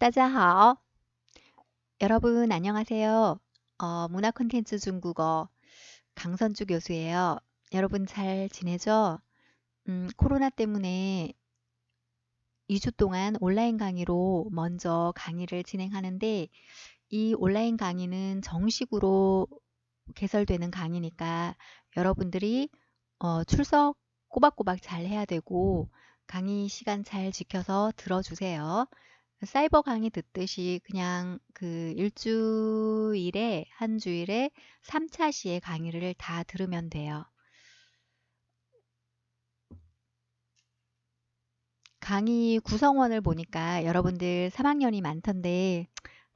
따자하오. 여러분 안녕하세요. 어, 문화 콘텐츠 중국어 강선주 교수예요. 여러분 잘 지내죠? 음, 코로나 때문에 2주 동안 온라인 강의로 먼저 강의를 진행하는데 이 온라인 강의는 정식으로 개설되는 강의니까 여러분들이 어, 출석 꼬박꼬박 잘 해야 되고 강의 시간 잘 지켜서 들어주세요. 사이버 강의 듣듯이 그냥 그 일주일에 한 주일에 3차 시에 강의를 다 들으면 돼요. 강의 구성원을 보니까 여러분들 3학년이 많던데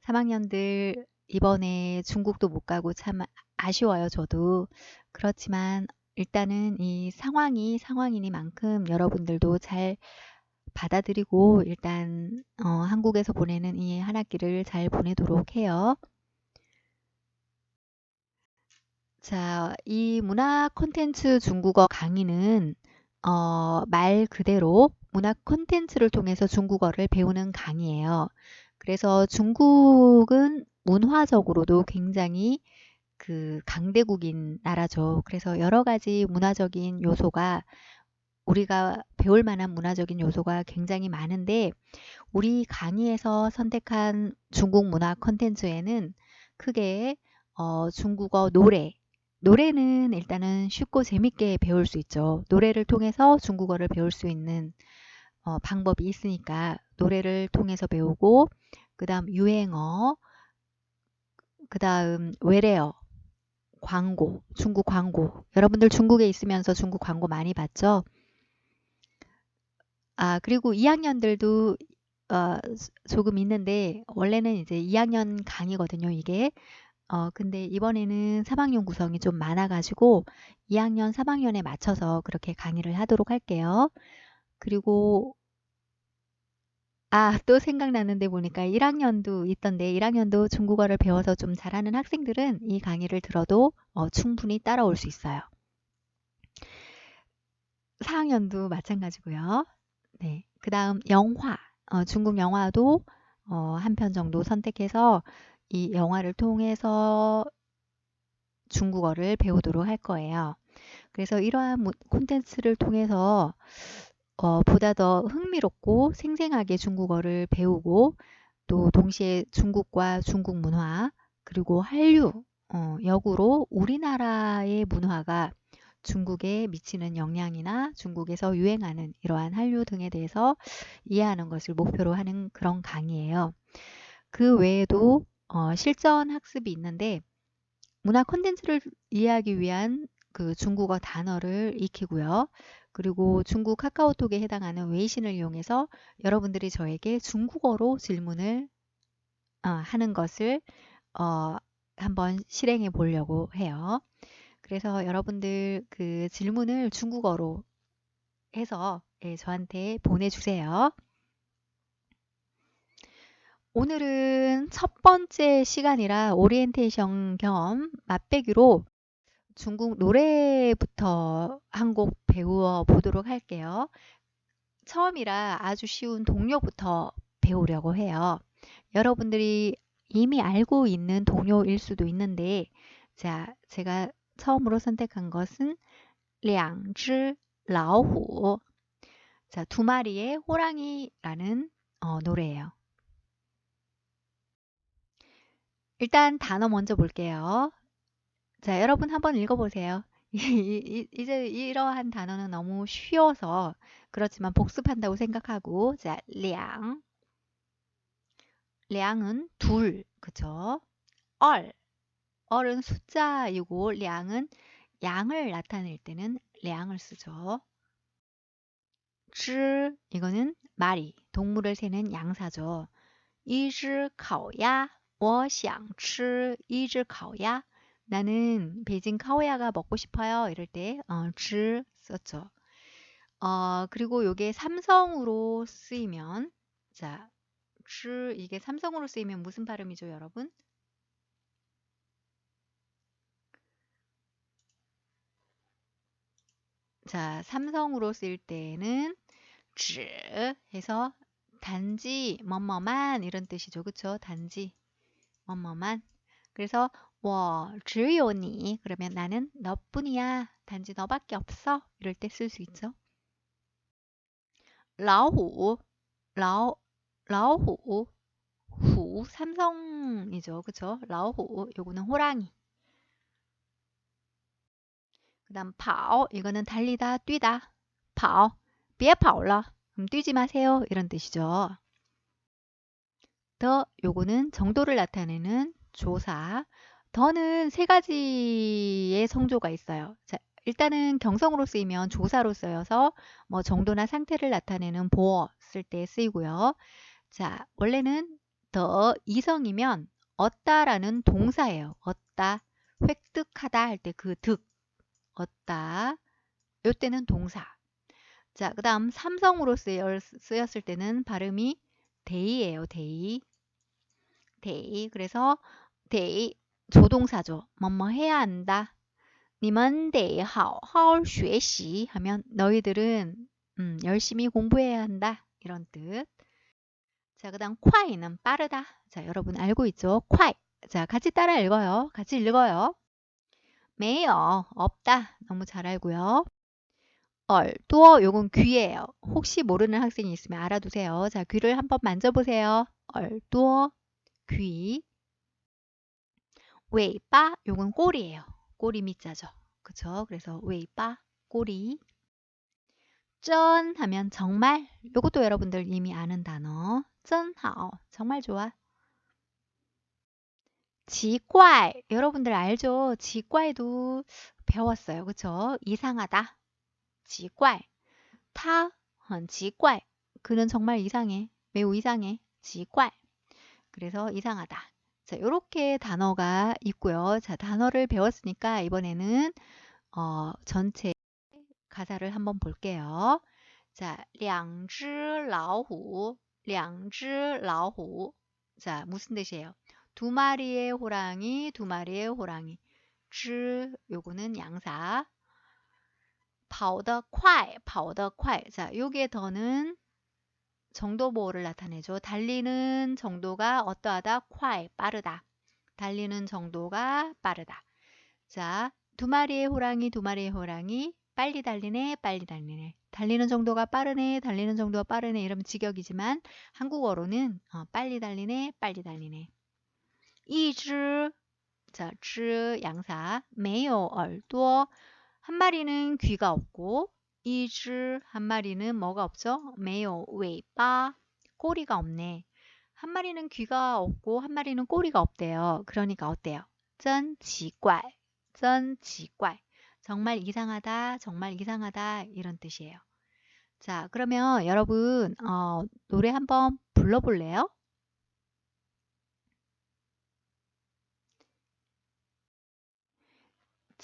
3학년들 이번에 중국도 못 가고 참 아쉬워요, 저도. 그렇지만 일단은 이 상황이 상황이니만큼 여러분들도 잘 받아들이고 일단 어, 한국에서 보내는 이 한 학기를 잘 보내도록 해요. 자, 이 문화 콘텐츠 중국어 강의는 어, 말 그대로 문화 콘텐츠를 통해서 중국어를 배우는 강의예요. 그래서 중국은 문화적으로도 굉장히 그 강대국인 나라죠. 그래서 여러 가지 문화적인 요소가 우리가 배울 만한 문화적인 요소가 굉장히 많은데 우리 강의에서 선택한 중국 문화 컨텐츠에는 크게 어, 중국어 노래 노래는 일단은 쉽고 재밌게 배울 수 있죠. 노래를 통해서 중국어를 배울 수 있는 어, 방법이 있으니까 노래를 통해서 배우고 그 다음 유행어 그 다음 외래어 광고 중국 광고 여러분들 중국에 있으면서 중국 광고 많이 봤죠? 아, 그리고 2학년들도 어, 조금 있는데 원래는 이제 2학년 강의거든요, 이게. 어, 근데 이번에는 3학년 구성이 좀 많아 가지고 2학년, 3학년에 맞춰서 그렇게 강의를 하도록 할게요. 그리고 아, 또 생각나는데 보니까 1학년도 있던데 1학년도 중국어를 배워서 좀 잘하는 학생들은 이 강의를 들어도 어, 충분히 따라올 수 있어요. 4학년도 마찬가지고요. 네. 그 다음 영화. 어, 중국 영화도 어, 한 편 정도 선택해서 이 영화를 통해서 중국어를 배우도록 할 거예요. 그래서 이러한 콘텐츠를 통해서 어, 보다 더 흥미롭고 생생하게 중국어를 배우고 또 동시에 중국과 중국 문화 그리고 한류 어, 역으로 우리나라의 문화가 중국에 미치는 영향이나 중국에서 유행하는 이러한 한류 등에 대해서 이해하는 것을 목표로 하는 그런 강의예요. 그 외에도 어, 실전 학습이 있는데 문화 콘텐츠를 이해하기 위한 그 중국어 단어를 익히고요. 그리고 중국 카카오톡에 해당하는 웨이신을 이용해서 여러분들이 저에게 중국어로 질문을 어, 하는 것을 어, 한번 실행해 보려고 해요. 그래서 여러분들 그 질문을 중국어로 해서 예, 저한테 보내주세요. 오늘은 첫 번째 시간이라 오리엔테이션 겸 맛배기로 중국 노래부터 한 곡 배워 보도록 할게요. 처음이라 아주 쉬운 동요부터 배우려고 해요. 여러분들이 이미 알고 있는 동요일 수도 있는데 자, 제가 처음으로 선택한 것은 两只 라오후. 자, 두 마리의 호랑이라는 어, 노래예요. 일단 단어 먼저 볼게요. 자, 여러분 한번 읽어보세요. 이제 이러한 단어는 너무 쉬워서 그렇지만 복습한다고 생각하고 자, 량 량은 둘, 그쵸? 얼 얼은 숫자이고 량은 양을 나타낼 때는 량을 쓰죠. 知 이거는 말이 동물을 세는 양사죠. 一只烤鸭我想吃一只烤鸭 나는 베이징 카오야가 먹고 싶어요. 이럴 때 어, 知 썼죠. 어, 그리고 요게 삼성으로 쓰이면 자, 知 이게 삼성으로 쓰이면 무슨 발음이죠, 여러분? 자, 삼성으로 쓸 때는 只 해서 단지 뭐뭐만 이런 뜻이죠. 그쵸? 단지 뭐뭐만. 그래서 我只有你 그러면 나는 너뿐이야. 단지 너밖에 없어. 이럴 때 쓸 수 있죠. 老虎 라오, 라오후, 후, 삼성이죠. 그쵸? 라오후, 요거는 호랑이. 그 다음 파오 이거는 달리다 뛰다. 파오 비에 파올라 그럼 뛰지 마세요. 이런 뜻이죠. 더 요거는 정도를 나타내는 조사. 더는 세 가지의 성조가 있어요. 자, 일단은 경성으로 쓰이면 조사로 쓰여서 뭐 정도나 상태를 나타내는 보어 쓸 때 쓰이고요. 자 원래는 더 이성이면 얻다라는 동사예요 얻다. 획득하다 할 때 그 득. 얻다. 요때는 동사. 자, 그 다음 삼성으로 쓰였을 때는 발음이 데이예요. 데이. 데이. 그래서 데이 조동사죠. 뭐뭐 해야 한다. 니만 데이 하오 쉐시 하면 너희들은 음, 열심히 공부해야 한다. 이런 뜻. 자, 그 다음 콰이는 빠르다. 자, 여러분 알고 있죠? 콰이. 자, 같이 따라 읽어요. 같이 읽어요. 매요. 없다. 너무 잘 알고요. 얼多 요건 귀예요. 혹시 모르는 학생이 있으면 알아두세요. 자, 귀를 한번 만져보세요. 얼多 귀. 웨이빠 요건 꼬리예요. 꼬리 밑자죠. 그쵸? 그래서 웨이빠, 꼬리. 쩐 하면 정말. 요것도 여러분들 이미 아는 단어. 쩐하오. 정말 좋아. 지과이. 여러분들 알죠? 지과이도 배웠어요. 그쵸? 이상하다. 지과이. 타, 很奇怪. 그는 정말 이상해. 매우 이상해. 지과이. 그래서 이상하다. 자, 이렇게 단어가 있고요. 자, 단어를 배웠으니까 이번에는 어, 전체 가사를 한번 볼게요. 자, 两只老虎, 两只老虎. 자, 무슨 뜻이에요? 두 마리의 호랑이, 두 마리의 호랑이. 只 요거는 양사. 跑得快,跑得快. 자, 요게 더는 정도 보호를 나타내죠. 달리는 정도가 어떠하다? 콰이, 빠르다. 달리는 정도가 빠르다. 자, 두 마리의 호랑이, 두 마리의 호랑이, 빨리 달리네, 빨리 달리네. 달리는 정도가 빠르네, 달리는 정도가 빠르네 이러면 직역이지만 한국어로는 어, 빨리 달리네, 빨리 달리네. 이즈, 자, 知 양사, 没有耳朵한 마리는 귀가 없고 一只한 마리는 뭐가 없죠? 매요 웨이빠 꼬리가 없네. 한 마리는 귀가 없고 한 마리는 꼬리가 없대요. 그러니까 어때요? 真奇怪,真奇怪. 정말 이상하다, 정말 이상하다 이런 뜻이에요. 자, 그러면 여러분 어, 노래 한번 불러볼래요?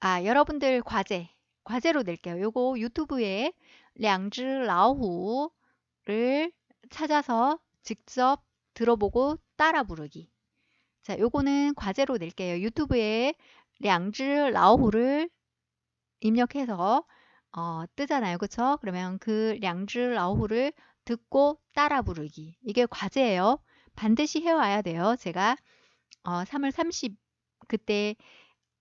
아, 여러분들 과제, 과제로 낼게요. 요거 유튜브에 량즈 라오후를 찾아서 직접 들어보고 따라 부르기. 자, 요거는 과제로 낼게요. 유튜브에 량즈 라오후를 입력해서 어, 뜨잖아요. 그쵸? 그러면 그 량즈 라오후를 듣고 따라 부르기. 이게 과제예요. 반드시 해와야 돼요. 제가 어, 3월 30 그때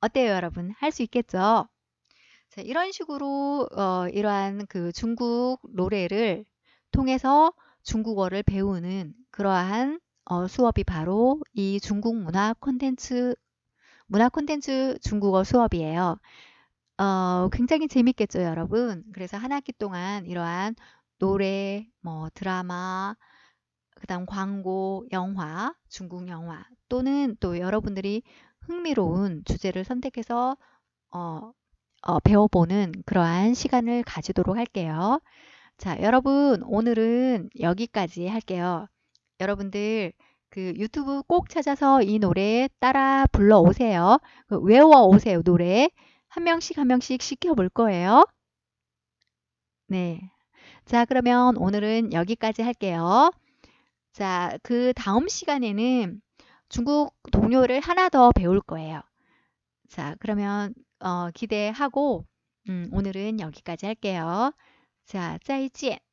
어때요, 여러분? 할 수 있겠죠? 자, 자, 이런 식으로 어, 이러한 그 중국 노래를 통해서 중국어를 배우는 그러한 어, 수업이 바로 이 중국 문화 콘텐츠 문화 콘텐츠 중국어 수업이에요. 어, 굉장히 재밌겠죠, 여러분. 그래서 한 학기 동안 이러한 노래, 뭐 드라마, 그다음 광고, 영화, 중국 영화 또는 또 여러분들이 흥미로운 주제를 선택해서 어, 어, 배워보는 그러한 시간을 가지도록 할게요. 자, 여러분 오늘은 여기까지 할게요. 여러분들 그 유튜브 꼭 찾아서 이 노래 따라 불러 오세요. 그 외워 오세요, 노래. 한 명씩 한 명씩 시켜 볼 거예요. 네. 자, 그러면 오늘은 여기까지 할게요. 자, 그 다음 시간에는 중국 동요를 하나 더 배울 거예요. 자, 그러면 어, 기대하고 음, 오늘은 여기까지 할게요. 자, 再见.